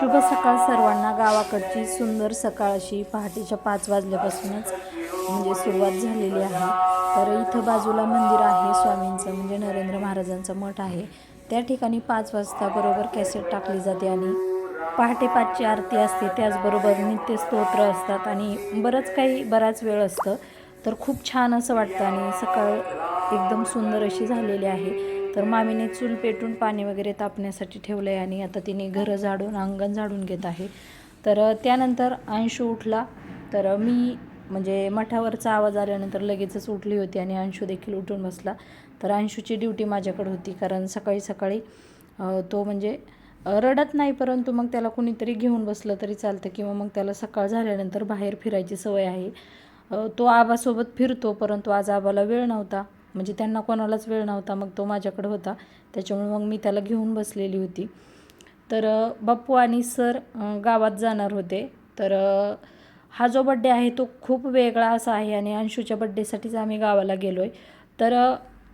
शुभ सकाळ सर्वांना. गावाकडची सुंदर सकाळ अशी पहाटेच्या पाच वाजल्यापासूनच म्हणजे सुरुवात झालेली आहे. तर इथं बाजूला मंदिर आहे स्वामींचं म्हणजे नरेंद्र महाराजांचं मठ आहे. त्या ठिकाणी पाच वाजता बरोबर कॅसेट टाकली जाते आणि पहाटे पाचची आरती असते. त्याचबरोबर नित्य स्तोत्र असतात आणि बरंच काही बराच वेळ असतं. तर खूप छान असं वाटतं आणि सकाळ एकदम सुंदर अशी झालेली आहे. तर मामीने चूल पेटून पाणी वगैरे तापण्यासाठी ठेवलं आहे आणि आता तिने घरं झाडून अंगण झाडून घेत आहे. तर त्यानंतर अंशू उठला. तर मी म्हणजे मठावरचा आवाज आल्यानंतर लगेचच उठली होती आणि अंशू देखील उठून बसला. तर अंशूची ड्युटी माझ्याकडे होती कारण सकाळी सकाळी तो म्हणजे रडत नाही परंतु मग त्याला कुणीतरी घेऊन बसलं तरी चालतं किंवा मग त्याला सकाळ झाल्यानंतर बाहेर फिरायची सवय आहे. तो आबासोबत फिरतो परंतु आज आबाला वेळ नव्हता. म्हणजे त्यांना कोणालाच वेळ नव्हता मग तो माझ्याकडे होता. त्याच्यामुळे मग मी त्याला घेऊन बसलेली होती. तर बाप्पू आणि सर गावात जाणार होते. तर हा जो बड्डे आहे तो खूप वेगळा असा आहे आणि अंशूच्या बड्डेसाठीच आम्ही गावाला गेलो आहे तर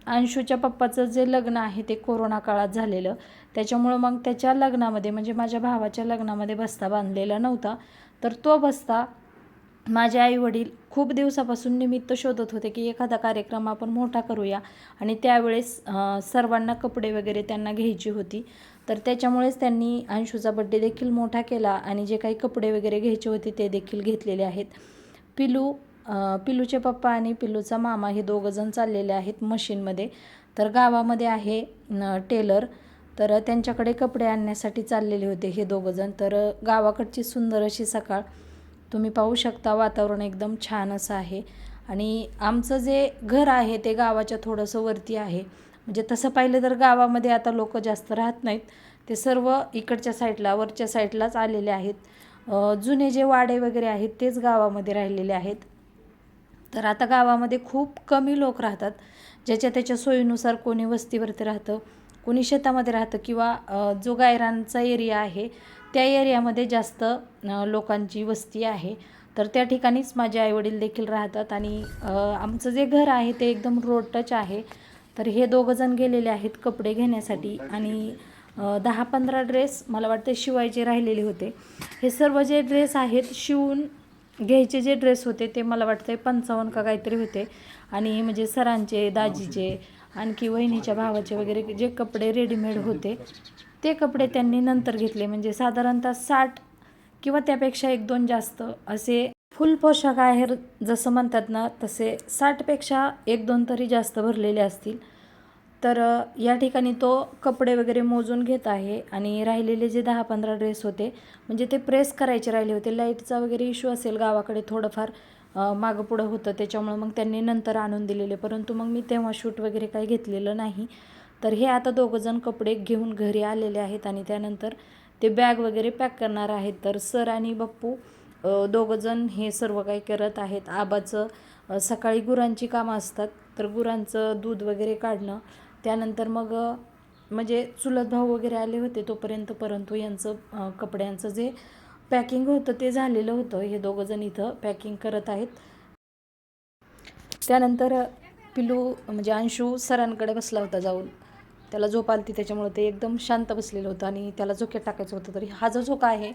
अंशूच्या पप्पाचं जे लग्न आहे ते कोरोना काळात झालेलं. त्याच्यामुळं मग त्याच्या लग्नामध्ये म्हणजे माझ्या भावाच्या लग्नामध्ये बस्ता बांधलेला नव्हता. तर तो बस्ता माझे आई वडील खूप दिवसापासून निमित्त शोधत होते की एखादा कार्यक्रम आपण मोठा करूया. आणि त्यावेळेस सर्वांना कपडे वगैरे त्यांना घ्यायची होती. तर त्याच्यामुळेच त्यांनी अंशूचा बड्डे देखील मोठा केला आणि जे काही कपडे वगैरे घ्यायचे होते ते देखील घेतलेले आहेत. पिलू पिलूचे पप्पा आणि पिलूचा मामा हे दोघंजण चाललेले आहेत मशीनमध्ये. तर गावामध्ये आहे टेलर. तर त्यांच्याकडे कपडे आणण्यासाठी चाललेले होते हे दोघंजण तर गावाकडची सुंदर अशी सकाळ तुम्ही पाहू शकता वातावरण एकदम छान असं आहे. आणि आमचं जे घर आहे ते गावाच्या थोडंसं वरती आहे. म्हणजे तसं पाहिलं तर गावामध्ये आता लोक जास्त राहत नाहीत. ते सर्व इकडच्या साईडला वरच्या साईडलाच आलेले आहेत. जुने जे वाडे वगैरे आहेत तेच गावामध्ये राहिलेले आहेत. तर आता गावामध्ये खूप कमी लोक राहतात. ज्याच्या त्याच्या सोयीनुसार कोणी वस्तीवरती राहतं. कोणी शेतामध्ये राहतं किंवा जो गायरांचा एरिया आहे त्या एरियामध्ये जास्त लोकांची वस्ती आहे. तर त्या ठिकाणीच माझे आईवडील देखील राहतात आणि आमचं जे घर आहे ते एकदम रोड टच आहे. तर हे दोघंजण गेलेले आहेत कपडे घेण्यासाठी आणि दहा पंधरा ड्रेस मला वाटतं शिवायचे राहिलेले होते. हे सर्व जे ड्रेस आहेत शिवून घ्यायचे जे ड्रेस होते ते मला वाटतं पंचावन्न का काहीतरी होते. आणि म्हणजे सरांचे दाजीचे आणखी वहिनीच्या भावाचे वगैरे जे कपडे रेडीमेड होते ते कपडे त्यांनी नंतर घेतले. म्हणजे साधारणतः साठ किंवा त्यापेक्षा एक दोन जास्त असे फुल पोशाख आहे जसं म्हणतात ना तसे साठपेक्षा एक दोन तरी जास्त भरलेले असतील. तर या ठिकाणी तो कपडे वगैरे मोजून घेत आहे आणि राहिलेले जे दहा पंधरा ड्रेस होते म्हणजे ते प्रेस करायचे राहिले होते. लाईटचा वगैरे इश्यू असेल गावाकडे थोडंफार मागं पुढं होतं. त्याच्यामुळं मग त्यांनी नंतर आणून दिलेले. परंतु मग मी तेव्हा शूट वगैरे काही घेतलेलं नाही. तर हे आता दोघंजण कपडे घेऊन घरी आलेले आहेत आणि त्यानंतर ते बॅग वगैरे पॅक करणार आहेत. तर सर आणि बप्पू दोघंजण हे सर्व काही करत आहेत. आबाचं सकाळी गुरांची कामं असतात. तर गुरांचं दूध वगैरे काढणं. त्यानंतर मग म्हणजे चुलत भाऊ वगैरे आले होते तोपर्यंत परंतु यांचं कपड्यांचं जे पॅकिंग होतं ते झालेलं होतं. हे दोघंजण इथं पॅकिंग करत आहेत. त्यानंतर पिल्लू पिलू म्हणजे अंशू सरांकडे बसला होता जाऊन. त्याला झोप आलती त्याच्यामुळे ते एकदम शांत बसलेलं होतं आणि त्याला झोक्यात टाकायचं होतं तरी. हा जो झोका आहे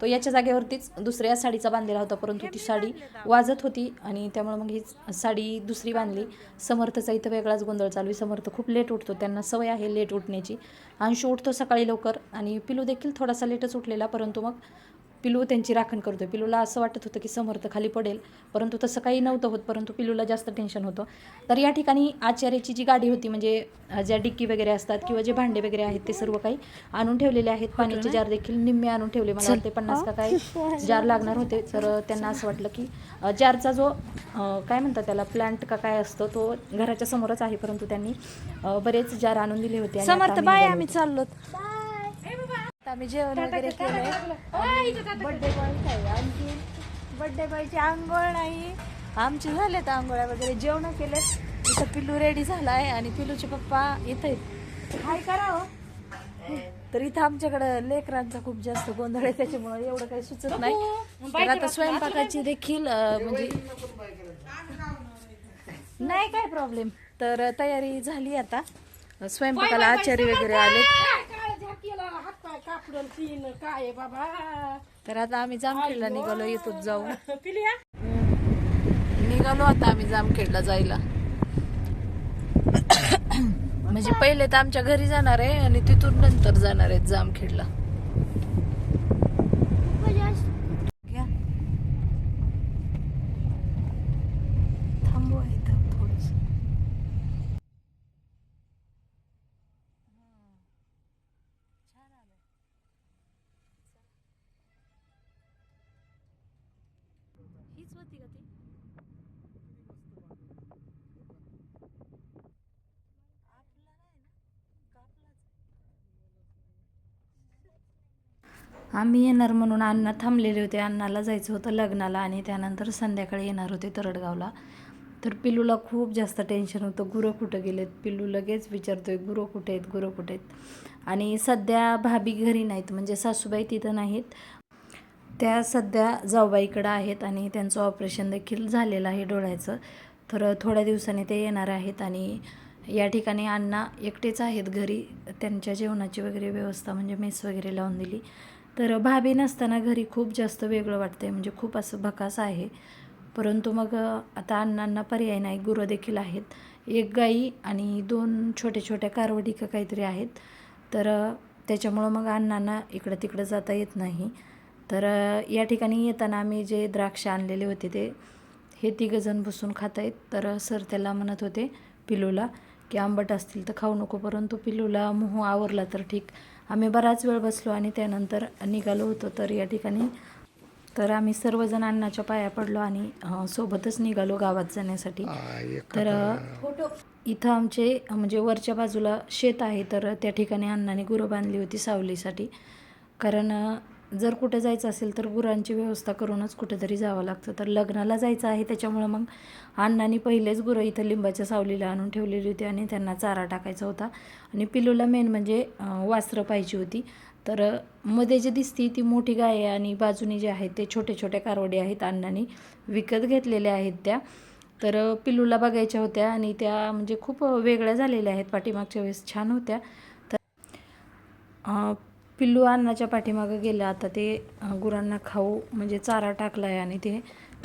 तो याच्या जागेवरतीच दुसऱ्या साडीचा बांधलेला होता परंतु ती साडी वाजत होती आणि त्यामुळे मग ही साडी दुसरी बांधली. समर्थचा इथं वेगळाच गोंधळ चालू आहे. समर्थ खूप लेट उठतो. त्यांना सवय आहे लेट उठण्याची. अंशू उठतो सकाळी लवकर आणि पिलू देखील थोडासा लेटच उठलेला परंतु मग पिलू त्यांची राखण करतो पिलूला असं वाटत होतं की समर्थ खाली पडेल परंतु तसं काही नव्हतं होत परंतु पिलूला जास्त टेन्शन होतं. तर या ठिकाणी आचार्याची जी गाडी होती म्हणजे ज्या डिक्की वगैरे असतात किंवा जे भांडे वगैरे आहेत ते सर्व काही आणून ठेवलेले आहेत. पाण्याचे जार देखील निम्मे आणून ठेवले. मला वाटते पन्नास का काय जार लागणार होते. तर त्यांना असं वाटलं की जारचा जो काय म्हणतात त्याला प्लांट का काय असतो तो घराच्या समोरच आहे. परंतु त्यांनी बरेच जार आणून दिले होते समर्थ बाय आम्ही. चाललो आम्ही जेवण वगैरे केलंय. बर्थडे बॉय आहे आणखी बर्थडे बॉयची आंघोळ नाही. आमची झालेत आंघोळ्या वगैरे जेवण केले इथं पिल्लू रेडी झालाय आणि पिल्लूचे पप्पा इथं काय करावं तर इथं आमच्याकडं लेकरांचा खूप जास्त गोंधळ आहे त्याच्यामुळे एवढं काही सुचत नाही. तर आता स्वयंपाकाची देखील म्हणजे नाही काय प्रॉब्लेम तर तयारी झाली आता. स्वयंपाकाला आचारी वगैरे आले तीन काय आहे बाबा? तर आता आम्ही जामखेडला निघालो येतो जाऊ पिलिया निघालो आता आम्ही जामखेडला जायला. म्हणजे पहिले तर आमच्या घरी जाणार आहे आणि तिथून नंतर जाणार आहेत जामखेडला घ्या. थांबवा इथं थोडंसं. हीच होती का ती आम्ही येणार म्हणून अण्णा थांबलेले होते. अण्णाला जायचं होतं लग्नाला आणि त्यानंतर संध्याकाळी येणार होते तरडगावला. तर पिल्लूला खूप जास्त टेन्शन होतं. गुरं कुठं गेलेत? पिल्लू लगेच विचारतोय गुरं कुठे आहेत? गुरं कुठे आहेत? आणि सध्या भाभी घरी नाहीत. म्हणजे सासूबाई तिथं नाहीत. त्या सध्या जाऊबाईकडं आहेत आणि त्यांचं ऑपरेशन देखील झालेलं आहे डोळ्याचं. तर थोड्या दिवसांनी ते येणार आहेत आणि या ठिकाणी अण्णा एकटेच आहेत घरी. त्यांच्या जेवणाची वगैरे व्यवस्था म्हणजे मेस वगैरे लावून दिली. तर भाभी नसताना घरी खूप जास्त वेगळं वाटतंय म्हणजे खूप असं भकास आहे. परंतु मग आता अण्णांना पर्याय नाही गुरं देखील आहेत. एक गाई आणि दोन छोट्या छोट्या कारवडी काहीतरी आहेत. तर त्याच्यामुळं मग अण्णांना इकडं तिकडं जाता येत नाही. तर या ठिकाणी येताना आम्ही जे द्राक्ष आणलेले होते ते हे तिघंजण बसून खात आहेत. तर सर त्याला म्हणत होते पिलूला की आंबट असतील तर खाऊ नको परंतु पिलूला मोह आवरला तर ठीक. आम्ही बराच वेळ बसलो आणि त्यानंतर निघालो होतो. तर या ठिकाणी तर आम्ही सर्वजण अण्णाच्या पाया पडलो आणि सोबतच निघालो गावात जाण्यासाठी. तर इथं आमचे म्हणजे वरच्या बाजूला शेत आहे. तर त्या ठिकाणी अण्णाने गुरं बांधली होती सावलीसाठी. कारण जर कुठं जायचं असेल तर गुरांची व्यवस्था करूनच कुठेतरी जावं लागतं. तर लग्नाला जायचं आहे त्याच्यामुळं मग अण्णांनी पहिलेच गुरं इथं लिंबाच्या सावलीला आणून ठेवलेली होती आणि त्यांना चारा टाकायचा होता. आणि पिलूला मेन म्हणजे वासरं पाहिजे होती. तर मध्ये जे दिसती ती मोठी गाय आहे आणि बाजूनी जे आहेत ते छोटे छोटे कारवडे आहेत अण्णांनी विकत घेतलेल्या आहेत त्या. तर पिलूला बघायच्या होत्या आणि त्या म्हणजे खूप वेगळ्या झालेल्या आहेत पाठीमागच्या वेळेस छान होत्या. तर पिल्लू अन्नाच्या पाठीमागं गेलं. आता ते गुरांना खाऊ म्हणजे चारा टाकला आहे आणि ते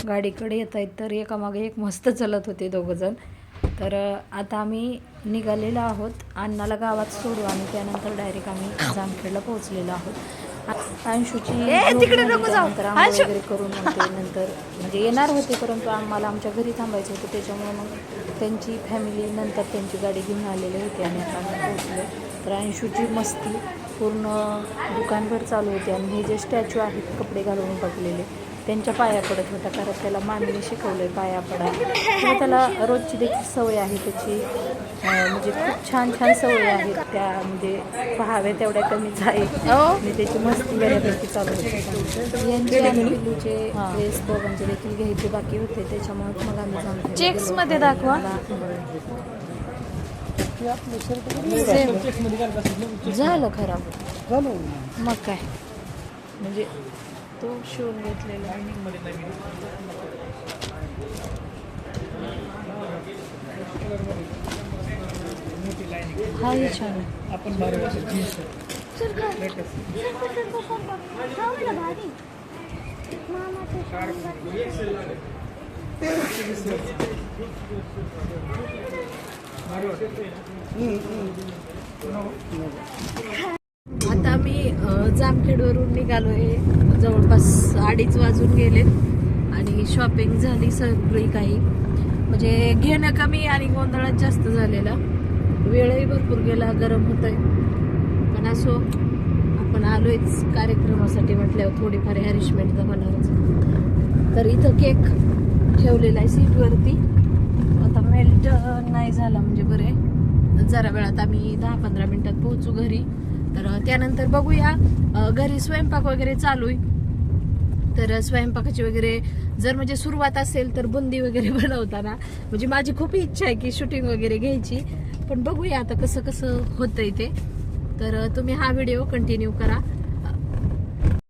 गाडीकडे येत आहेत. तर एकामागे एक मस्त चलत होते दोघंजण. तर आता आम्ही निघालेलो आहोत. अण्णाला गावात सोडू आणि त्यानंतर डायरेक्ट आम्ही जामखेडला पोहोचलेलो आहोत. अंशूची वगैरे करून नंतर म्हणजे येणार होते परंतु आम्हाला आमच्या घरी थांबायचं होतं. त्याच्यामुळे मग त्यांची फॅमिली नंतर त्यांची गाडी घेऊन आलेली होती आणि आता आम्ही पोहोचलो तर अंशूची मस्ती. पूर्ण दुकानभर चालू होती आणि हे जे स्टॅच्यू आहेत कपडे घालून बघलेले त्यांच्या पाया पडत होता कारण त्याला मामीने शिकवलंय पाया पडा. किंवा त्याला रोजची देखील सवय आहे त्याची. म्हणजे खूप छान छान सवय आहेत त्या म्हणजे पाहाव्या तेवढ्या कमीच आहे आणि त्याची मस्ती बऱ्यापैकी चालू होती. यांचे आणि पिल्लूचे ड्रेस दोघांचे देखील घ्यायचे बाकी होते त्याच्यामुळे मग आम्ही जामखेडला Checks गेलो. मध्ये दाखवा. झालं खराब मग काय म्हणजे तो शिवून घेतलेला हा हे छान आहे आता मी जामखेडवरून जामखेडवरून निघालोय. जवळपास अडीच वाजून गेलेत. आणि शॉपिंग झाली सगळी काही. म्हणजे घेणं कमी आणि गोंधळात जास्त झालेला. वेळही भरपूर गेला गरम होतंय. पण असो आपण आलोयच कार्यक्रमासाठी म्हटल्यावर थोडीफार हॅरिशमेंट तर होणारच. तर इथं केक ठेवलेला आहे सीटवरती आता मेल्ट नाही झाला म्हणजे बरे. जरा वेळात आम्ही दहा पंधरा मिनिटात पोहोचू घरी. तर त्यानंतर बघूया घरी स्वयंपाक वगैरे चालू आहे. तर स्वयंपाकाची वगैरे जर म्हणजे सुरुवात असेल तर बुंदी वगैरे बनवताना. म्हणजे माझी खूप इच्छा आहे की शूटिंग वगैरे घ्यायची. पण बघूया आता कसं कसं होतंय ते. तर तुम्ही हा व्हिडिओ कंटिन्यू करा.